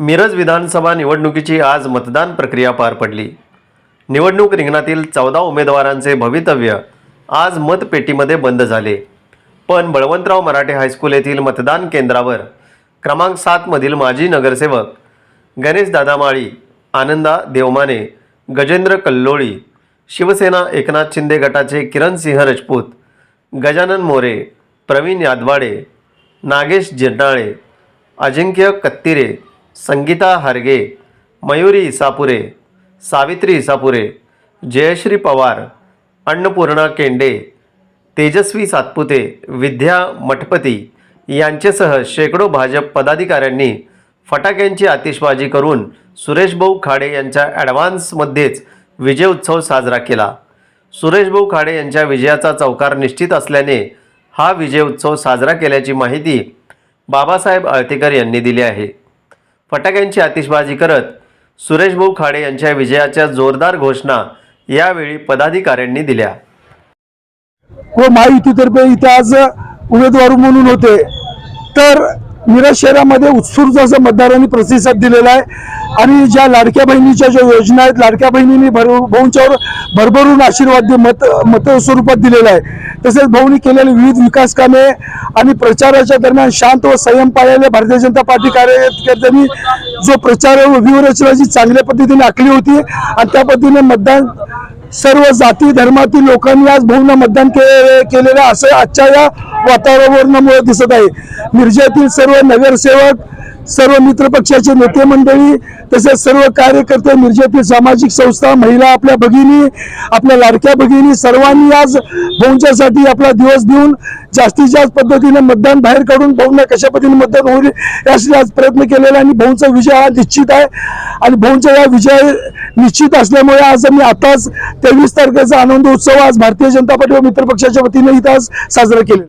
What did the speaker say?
मिरज विधानसभा निवडणुकीची आज मतदान प्रक्रिया पार पडली. निवडणूक रिंगणातील चौदा उमेदवारांचे भवितव्य आज मतपेटीमध्ये बंद झाले. पण बळवंतराव मराठे हायस्कूल येथील मतदान केंद्रावर क्रमांक सातमधील माजी नगरसेवक गणेश दादामाळी आनंदा देवमाने गजेंद्र कल्लोळी शिवसेना एकनाथ शिंदे गटाचे किरण सिंह राजपूत गजानन मोरे प्रवीण यादवाडे नागेश जिरणाळे अजिंक्य कत्तिरे संगीता हरगे मयुरी इसापुरे सावित्री इसापुरे जयश्री पवार अन्नपूर्णा केंडे तेजस्वी सातपुते विद्या मठपती यांचेसह शेकडो भाजप पदाधिकाऱ्यांनी फटाक्यांची आतिषबाजी करून सुरेशभाऊ खाडे यांच्या ॲडव्हान्समध्येच विजय उत्सव साजरा केला. सुरेशभाऊ खाडे यांच्या विजयाचा चौकार निश्चित असल्याने हा विजय उत्सव साजरा केल्याची माहिती बाबासाहेब आळतेकर यांनी दिली आहे. फटाक्यांची आतिषबाजी करत सुरेशभाऊ खाडे यांच्या विजयाच्या जोरदार घोषणा यावेळी पदाधिकाऱ्यांनी दिल्या. व महायुतीतर्फे इथे आज उमेदवार म्हणून होते. तर मिरज शहरामध्ये उत्स्फूर्त असं मतदारांनी प्रतिसाद दिलेला आहे. आणि ज्या लाडक्या बहिणीच्या ज्या योजना आहेत लाडक्या बहिणींनी भर भाऊंच्यावर भरभरून आशीर्वाद मत मत स्वरूपात दिलेला आहे. तसेच भाऊंनी केलेली विविध विकास कामे आणि प्रचाराच्या दरम्यान शांत व संयम पाळलेल्या भारतीय जनता पार्टी कार्यकर्त्यांनी जो प्रचार व व्यूहरचना जी चांगल्या पद्धतीने आखली होती आणि त्या पद्धतीने मतदान सर्व जाती धर्मातील लोकांनी आज भाऊंना मतदान केले केलेलं असं आजच्या या वातावरणामुळे दिसत आहे. मिरजेतील सर्व नगरसेवक सर्व मित्रपक्षाचे नेते मंडळी तसेच सर्व कार्यकर्ते मिरजेतील सामाजिक संस्था महिला आपल्या भगिनी आपल्या लाडक्या भगिनी सर्वांनी आज भाऊंच्यासाठी आपला दिवस देऊन जास्तीत जास्त पद्धतीने मतदान बाहेर काढून भाऊंना कशा पद्धतीने मतदान होईल यासाठी आज प्रयत्न केलेला आहे आणि भाऊंचा विजय हा निश्चित आहे. आणि भाऊंचा या विजय निश्चित असल्यामुळे आज आम्ही आताच तेवीस तारखेचा आनंद उत्सव आज भारतीय जनता पार्टी व मित्रपक्षाच्या वतीने इथं आज साजरा केला